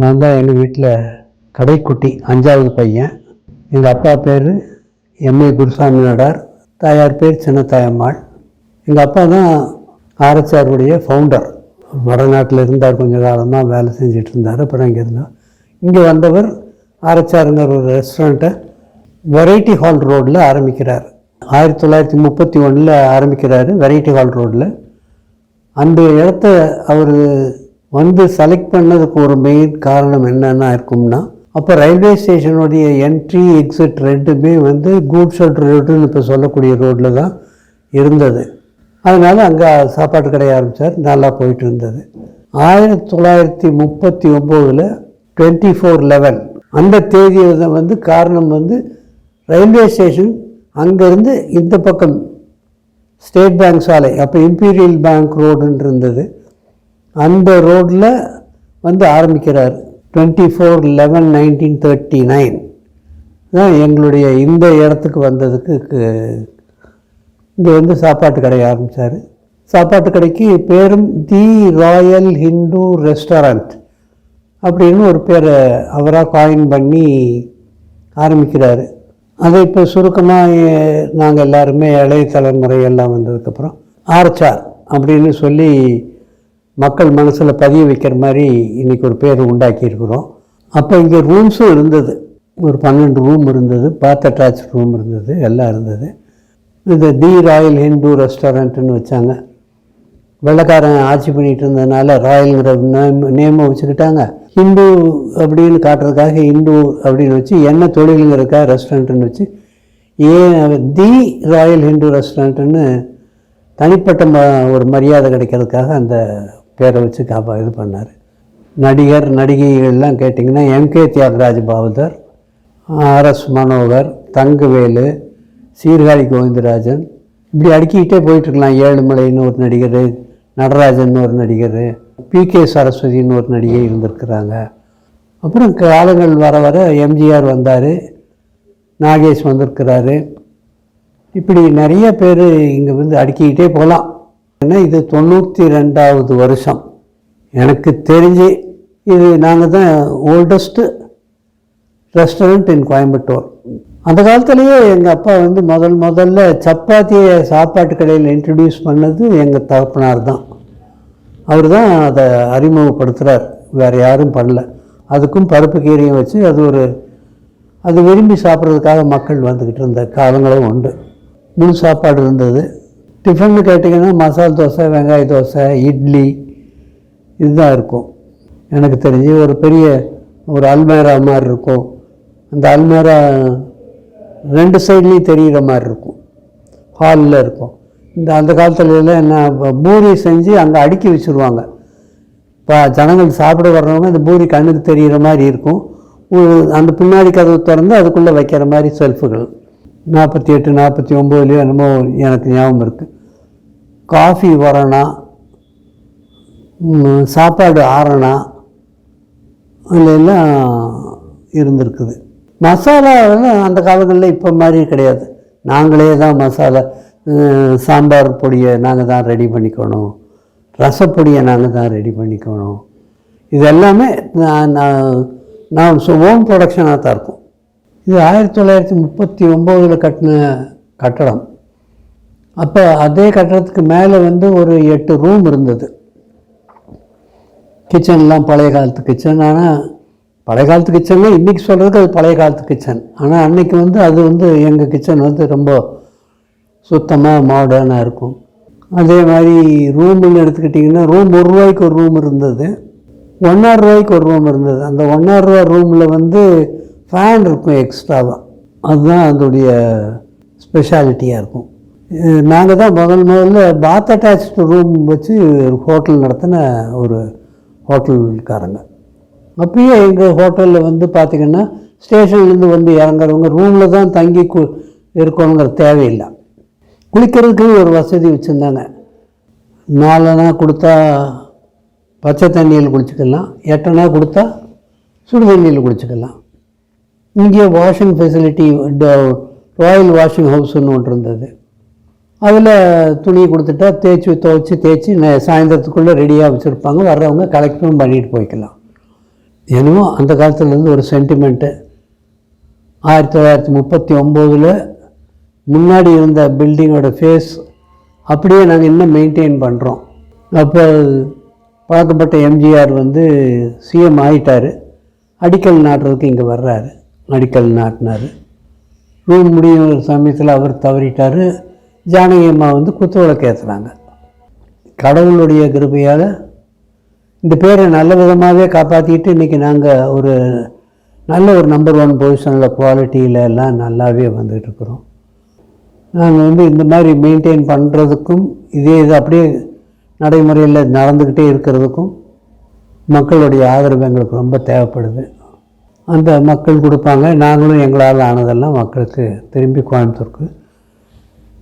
நான் தான் எங்கள் வீட்டில் கடைக்குட்டி அஞ்சாவது பையன். எங்கள் அப்பா பேர் எம்ஏ குருசாமி நடார். தாயார் பேர் சின்னத்தாயம்மாள். எங்கள் அப்பா தான் ஆர்எஸ்ஆருடைய ஃபவுண்டர் வடநாட்டில் இருந்தார் கொஞ்ச காலமாக வேலை செஞ்சுட்டு இருந்தார். அப்புறம் இங்கே இருந்தார். இங்கே வந்தவர் ஆர்எச்ஆருங்கிற ஒரு ரெஸ்டாரண்ட்டை வெரைட்டி ஹால் ரோட்டில் ஆரம்பிக்கிறார். ஆயிரத்தி தொள்ளாயிரத்தி முப்பத்தி ஒன்றில் ஆரம்பிக்கிறாரு வெரைட்டி ஹால் ரோட்டில் அந்த இடத்த அவர் வந்து செலக்ட் பண்ணதுக்கு ஒரு மெயின் காரணம் என்னென்னா இருக்கும்னா அப்போ ரயில்வே ஸ்டேஷனுடைய என்ட்ரி எக்ஸிட் ரெண்டுமே வந்து கூட் ஷெட் ரோடுன்னு இப்போ சொல்லக்கூடிய ரோட்டில் தான் இருந்தது. அதனால் அங்கே சாப்பாட்டு கடை ஆரம்பித்தார் நல்லா போயிட்டு இருந்தது. ஆயிரத்தி தொள்ளாயிரத்தி முப்பத்தி ஒம்போதில் டுவெண்ட்டி ஃபோர் லெவன் அந்த தேதியில் வந்து காரணம் வந்து ரயில்வே ஸ்டேஷன் அங்கேருந்து இந்த பக்கம் ஸ்டேட் பேங்க் சாலை அப்போ இம்பீரியல் பேங்க் ரோடுன்னு இருந்தது. அந்த ரோட்டில் வந்து ஆரம்பிக்கிறார். Twenty four eleven nineteen thirty nine தான் எங்களுடைய இந்த இடத்துக்கு வந்ததுக்கு இங்கே வந்து சாப்பாட்டு கடை ஆரம்பித்தார் சாப்பாட்டு கடைக்கு பேரும் தி ராயல் ஹிந்து ரெஸ்டாரண்ட் அப்படின்னு ஒரு பேரை அவராக காயின் பண்ணி ஆரம்பிக்கிறார். அதை இப்போ சுருக்கமாக நாங்கள் எல்லாருமே இளைய தலைமுறை எல்லாம் வந்ததுக்கப்புறம் ஆர்ச்சார் அப்படின்னு சொல்லி மக்கள் மனசில் பதிய வைக்கிற மாதிரி இன்றைக்கி ஒரு பேர் உண்டாக்கியிருக்கிறோம். அப்போ இங்கே ரூம்ஸும் இருந்தது. ஒரு பன்னெண்டு ரூம் இருந்தது. பாத் அட்டாச் ரூம் இருந்தது. எல்லாம் இருந்தது. இந்த தி ராயல் ஹிந்து ரெஸ்டாரண்ட்டுன்னு வச்சாங்க. வெள்ளைக்காரன் ஆட்சி பண்ணிகிட்டு இருந்ததுனால ராயல்ங்கிற நேம் நேமை வச்சுக்கிட்டாங்க. ஹிந்து அப்படின்னு காட்டுறதுக்காக ஹிந்து அப்படின்னு வச்சு என்ன தொழிலுங்கிறதுக்காக ரெஸ்டாரண்ட்டுன்னு வச்சு ஏன் தி ராயல் ஹிந்து ரெஸ்டாரண்ட்டுன்னு தனிப்பட்ட ம ஒரு மரியாதை கிடைக்கிறதுக்காக அந்த பேரை வச்சு காப்பா இது பண்ணார். நடிகர் நடிகைகள்லாம் கேட்டிங்கன்னா எம்கே தியாகராஜ் பாவதர் ஆர்எஸ் மனோகர் தங்கவேலு சீர்காழி கோவிந்தராஜன். இப்படி அடுக்கிக்கிட்டே போயிட்டுருக்கலாம். ஏழுமலைன்னு ஒரு நடிகர் நடராஜன் ஒரு நடிகர் பி. கே. சரஸ்வதினு ஒரு நடிகை இருந்திருக்கிறாங்க. அப்புறம் காலங்கள் வர வர எம்ஜிஆர் வந்தார். நாகேஷ் வந்திருக்கிறாரு. இப்படி நிறைய பேர் இங்கே வந்து அடுக்கிக்கிட்டே போகலாம். ஏன்னா இது தொண்ணூற்றி ரெண்டாவது வருஷம்? எனக்கு தெரிஞ்சு இது நாங்கள் தான் ஓல்டஸ்ட்டு ரெஸ்டாரண்ட் இன் கோயம்புத்தூர். அந்த காலத்துலேயே எங்கள் அப்பா வந்து முதல் முதல்ல சப்பாத்தியை சாப்பாட்டு கடையில் இன்ட்ரடியூஸ் பண்ணது எங்கள் தகப்பனார் தான். அவர் தான் அதை அறிமுகப்படுத்துகிறார் வேறு யாரும் பண்ணல. அதுக்கும் பருப்பு கீரையும் வச்சு அது ஒரு அது விரும்பி சாப்பிட்றதுக்காக மக்கள் வந்துக்கிட்டு இருந்த காலங்களும் உண்டு. முழு சாப்பாடு இருந்தது. டிஃபன்னு கேட்டிங்கன்னா மசால் தோசை வெங்காய தோசை இட்லி இதுதான் இருக்கும். எனக்கு தெரிஞ்சு ஒரு பெரிய ஒரு அல்மேரா மாதிரி இருக்கும். அந்த அல்மேரா ரெண்டு சைட்லேயும் தெரிகிற மாதிரி இருக்கும். ஹாலில் இருக்கும். இந்த அந்த காலத்துலலாம் என்ன பூரி செஞ்சு அங்கே அடுக்கி வச்சுருவாங்க. இப்போ ஜனங்கள் சாப்பிட வர்றவங்க அந்த பூரி கண்ணுக்கு தெரிகிற மாதிரி இருக்கும். அந்த பின்னாடி கதவு திறந்து அதுக்குள்ளே வைக்கிற மாதிரி செல்ஃபுகள். நாற்பத்தி எட்டு நாற்பத்தி ஒம்போதுலேயோ என்னமோ எனக்கு ஞாபகம் இருக்குது காஃபி வரனா சாப்பாடு ஆறனா இல்லையெல்லாம் இருந்திருக்குது. மசாலாவெல்லாம் அந்த காலங்களில் இப்போ மாதிரி கிடையாது. நாங்களே தான் மசாலா சாம்பார் பொடியை நாங்கள் தான் ரெடி பண்ணிக்கணும். ரசப்பொடியை நாங்கள் தான் ரெடி பண்ணிக்கணும். இது எல்லாமே நான் நான் நான் ஓன் ப்ரொடக்ஷனாக தான் இருக்கும். இது ஆயிரத்தி தொள்ளாயிரத்தி முப்பத்தி ஒம்போதில் கட்டின கட்டடம். அப்போ அதே கட்டடத்துக்கு மேலே வந்து ஒரு எட்டு ரூம் இருந்தது. கிச்சன்லாம் பழைய காலத்து கிச்சன் ஆனால் பழைய காலத்து கிச்சனில் இன்றைக்கி சொல்கிறதுக்கு அது பழைய காலத்து கிச்சன் ஆனால் அன்னைக்கு வந்து அது வந்து எங்கள் கிச்சன் வந்து ரொம்ப சுத்தமாக மாடர்னாக இருக்கும். அதே மாதிரி ரூம்னு எடுத்துக்கிட்டிங்கன்னா ரூம் ஒரு ரூபாய்க்கு ஒரு ரூம் இருந்தது. ஒன்றாயிரம் ரூபாய்க்கு ஒரு ரூம் இருந்தது. அந்த ஒன்றாயிரம் ரூபா ரூமில் வந்து ஃபேன் இருக்கும் எக்ஸ்ட்ராவாக அதுதான் அதோடைய ஸ்பெஷாலிட்டியாக இருக்கும். நாங்கள் தான் முதல் முதல்ல பாத் அட்டாச்சு ரூம் வச்சு ஒரு ஹோட்டல் நடத்தின ஒரு ஹோட்டல்காரங்க அப்பயே எங்கள் ஹோட்டலில் வந்து பார்த்திங்கன்னா ஸ்டேஷன்லேருந்து வந்து இறங்குறவங்க ரூமில் தான் தங்கி கு இருக்கணுங்கிற தேவையில்லை. குளிக்கிறதுக்கு ஒரு வசதி வச்சுருந்தாங்க. நாலனா கொடுத்தா பச்சை தண்ணியில் குளிச்சுக்கலாம் எட்டனா கொடுத்தா சுடு தண்ணியில் குளிச்சுக்கலாம் இங்கே வாஷிங் ஃபெசிலிட்டி ராயல் வாஷிங் ஹவுஸ்னு ஒன்று இருந்தது. அதில் துணியை கொடுத்துட்டா தேய்ச்சி துவைச்சி தேய்ச்சி சாயந்தரத்துக்குள்ளே ரெடியாக வச்சுருப்பாங்க. வர்றவங்க கலெக்டும் பண்ணிட்டு போய்க்கலாம். என்னமோ அந்த காலத்துலேருந்து ஒரு சென்டிமெண்ட்டு ஆயிரத்தி தொள்ளாயிரத்தி முப்பத்தி ஒம்போதில் முன்னாடி இருந்த பில்டிங்கோட ஃபேஸ் அப்படியே நாங்கள் இன்னும் மெயின்டைன் பண்ணுறோம் அப்போ பழக்கப்பட்ட எம்ஜிஆர் வந்து சிஎம் ஆயிட்டார். அடிக்கல் நாட்டுறதுக்கு இங்கே வர்றாரு. அடிக்கல் நாட்டினார். ரூம் முடியும் சமயத்தில் அவர் தவறிட்டார். ஜானகி அம்மா வந்து குத்து விளக்கு ஏற்றுறாங்க கடவுளுடைய கிருபையால் இந்த பேரை நல்ல விதமாகவே காப்பாற்றிட்டு இன்றைக்கி நாங்கள் ஒரு நல்ல ஒரு நம்பர் ஒன் பொசிஷனில் குவாலிட்டியில் எல்லாம் நல்லாவே வந்துட்டு இருக்கிறோம். நாங்கள் வந்து இந்த மாதிரி மெயின்டைன் பண்ணுறதுக்கும் இதே இது அப்படியே நடைமுறையில் நடந்துக்கிட்டே இருக்கிறதுக்கும் மக்களுடைய ஆதரவு எங்களுக்கு ரொம்ப தேவைப்படுது. அந்த மக்கள் கொடுப்பாங்க. நாங்களும் எங்களால் ஆனதெல்லாம் மக்களுக்கு திரும்பி கோயம்புத்தூருக்கு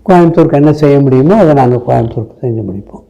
கோயம்புத்தூருக்கு என்ன செய்ய முடியுமோ அதை நாங்கள் கோயம்புத்தூருக்கு செஞ்சு முடிப்போம்.